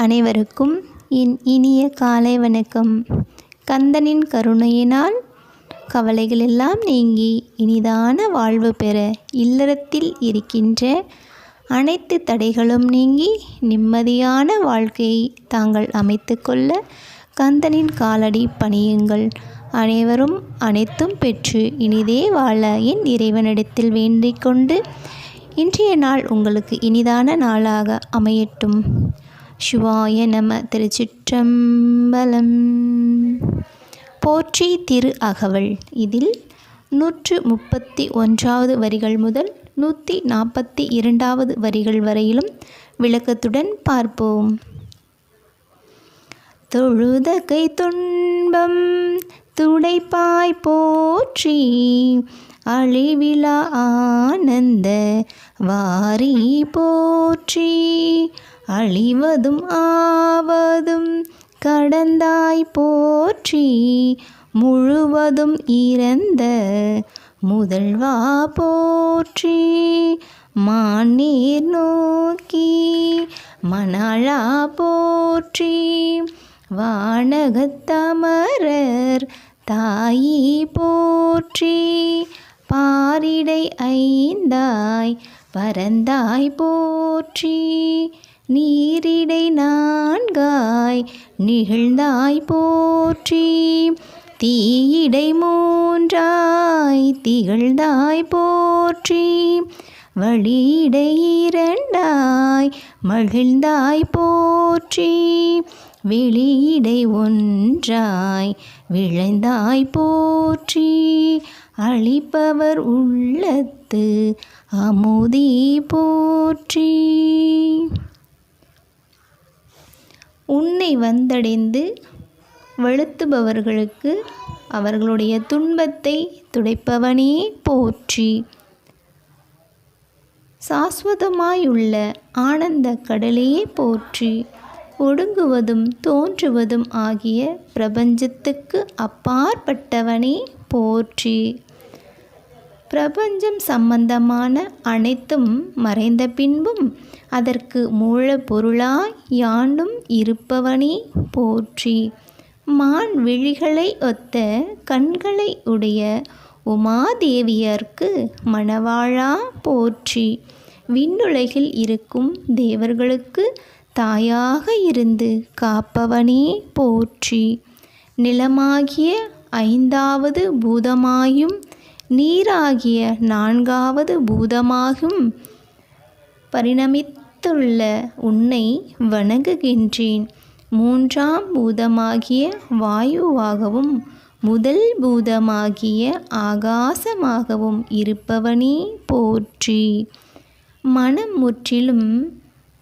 அனைவருக்கும் என் இனிய காலை வணக்கம். கந்தனின் கருணையினால் கவலைகள் எல்லாம் நீங்கி இனிதான வாழ்வு பெற இல்லறத்தில் இருக்கின்ற அனைத்து தடைகளும் நீங்கி நிம்மதியான வாழ்க்கையை தாங்கள் அமைத்து கொள்ள கந்தனின் காலடி பணியுங்கள். அனைவரும் அனைத்தும் பெற்று இனிதே வாழ என் இறைவனிடத்தில் வேண்டிக் கொண்டு இன்றைய நாள் உங்களுக்கு இனிதான நாளாக அமையட்டும். சிவாய நம திருச்சிற்றம்பலம். போற்றி திரு அகவல். இதில் நூற்று முப்பத்தி ஒன்றாவது வரிகள் முதல் நூற்றி நாற்பத்தி இரண்டாவது வரிகள் வரையிலும் விளக்கத்துடன் பார்ப்போம். தொழுதகை துன்பம் துடைப்பாய் போற்றி அழிவிழா ஆனந்த வாரி போற்றி அழிவதும் ஆவதும் கடந்தாய் போற்றி முழுவதும் இறந்த முதல்வா போற்றி. மாநீர் நோக்கி மணாளா போற்றி வானகத்தமரர் தாயி போற்றி. பாரிடை ஐந்தாய் பரந்தாய் போற்றி. நீரிடை நான்காய் நிகழ்ந்தாய் போற்றி. தீயிடை மூன்றாய் திகழ்ந்தாய் போற்றி. வழியிடை இரண்டாய் மகிழ்ந்தாய் போற்றி. வெளியிடை ஒன்றாய் விளைந்தாய் போற்றி. அழிப்பவர் உள்ளத்து அமுதி போற்றி. உன்னை வந்தடைந்து வழுத்துபவர்களுக்கு அவர்களுடைய துன்பத்தை துடைப்பவனே போற்றி. சாஸ்வதமாயுள்ள ஆனந்த கடலையே போற்றி. ஒடுங்குவதும் தோன்றுவதும் ஆகிய பிரபஞ்சத்துக்கு அப்பாற்பட்டவனே போற்றி. பிரபஞ்சம் சம்பந்தமான அனைத்தும் மறைந்த பின்பும் அதற்கு மூலப்பொருளாய் யாண்டும் இருப்பவனே போற்றி. மான் விழிகளை ஒத்த கண்களை உடைய உமாதேவியர்க்கு மணவாழா போற்றி. விண்ணுலகில் இருக்கும் தேவர்களுக்கு தாயாக இருந்து காப்பவனே போற்றி. நிலமாகிய ஐந்தாவது பூதமாயும் நீராகிய நான்காவது பூதமாகும். பரிணமித்துள்ள உன்னை வணங்குகின்றேன். மூன்றாம் பூதமாகிய வாயுவாகவும் முதல் பூதமாகிய ஆகாசமாகவும் இருப்பவனே போற்றி. மனம் முற்றிலும்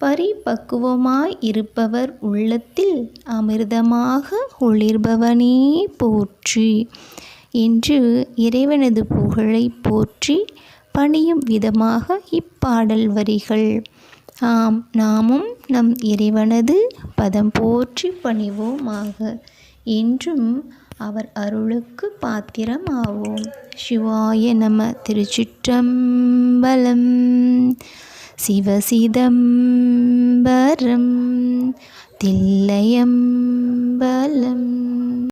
பரிபக்குவமாய் இருப்பவர் உள்ளத்தில் அமிர்தமாக ஒளிர்பவனே போற்றி. என்று இறைவனது புகழை போற்றி பணியும் விதமாக இப்பாடல் வரிகள். ஆம் நாமும் நம் இறைவனது பதம் போற்றி பணிவோமாக. என்றும் அவர் அருளுக்கு பாத்திரமாவோம். சிவாய நம திருச்சிற்றம்பலம். சிவசிதம்பரம். தில்லையம்பலம்.